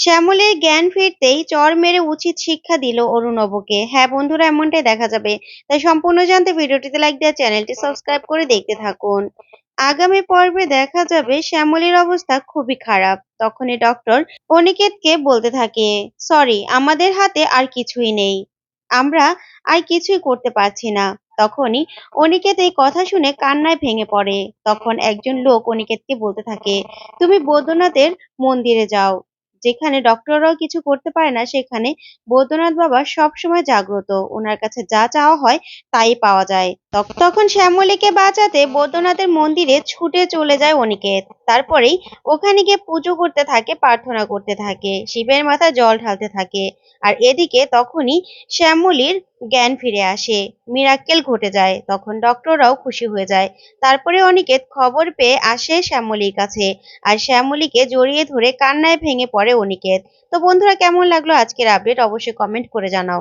শ্যামলের জ্ঞান ফিরতেই চর মেরে উচিত শিক্ষা দিল অরুণবকে হ্যাঁ বন্ধুরা, এমনটাই দেখা যাবে। তাই সম্পূর্ণ জানতে ভিডিওটিতে লাইক দেওয়া, চ্যানেলটি সাবস্ক্রাইব করে দেখতে থাকুন। আগামী পর্বে দেখা যাবে শ্যামলীর অবস্থা খুবই খারাপ। তখনই ডক্টর অনিকেতকে বলতে থাকে সরি আমাদের হাতে আর কিছুই নেই। আমরা আর কিছুই করতে পারছি না। তখনই অনিকেত এই কথা শুনে কান্নায় ভেঙে পড়ে। তখন একজন লোক অনিকেতকে বলতে থাকে, তুমি বৈদ্যনাথের মন্দিরে যাও। যেখানে ডক্টররাও কিছু করতে পারে না, সেখানে বৈদ্যনাথ বাবা সবসময় জাগ্রত। ওনার কাছে যা চাওয়া হয় তাই পাওয়া যায়। তখ- তখন শ্যামলীকে বাঁচাতে বৈদ্যনাথের মন্দিরে ছুটে চলে যায় অনিকেত। তারপরেই ওখানে গিয়ে পুজো করতে থাকে, প্রার্থনা করতে থাকে। শিবের মাথায় জল ঢালতে থাকে। আর এদিকে তখনই শ্যামলীর জ্ঞান ফিরে আসে। মিরাক্কেল ঘটে যায়। তখন ডক্টররাও খুশি হয়ে যায়। তারপরে অনিকেত খবর পেয়ে আসে শ্যামলীর কাছে। আর শ্যামলীকে জড়িয়ে ধরে কান্নায় ভেঙে পড়ে অনিকেত। তো বন্ধুরা, কেমন লাগল আজকের আপডেট অবশ্যই কমেন্ট করে জানাও।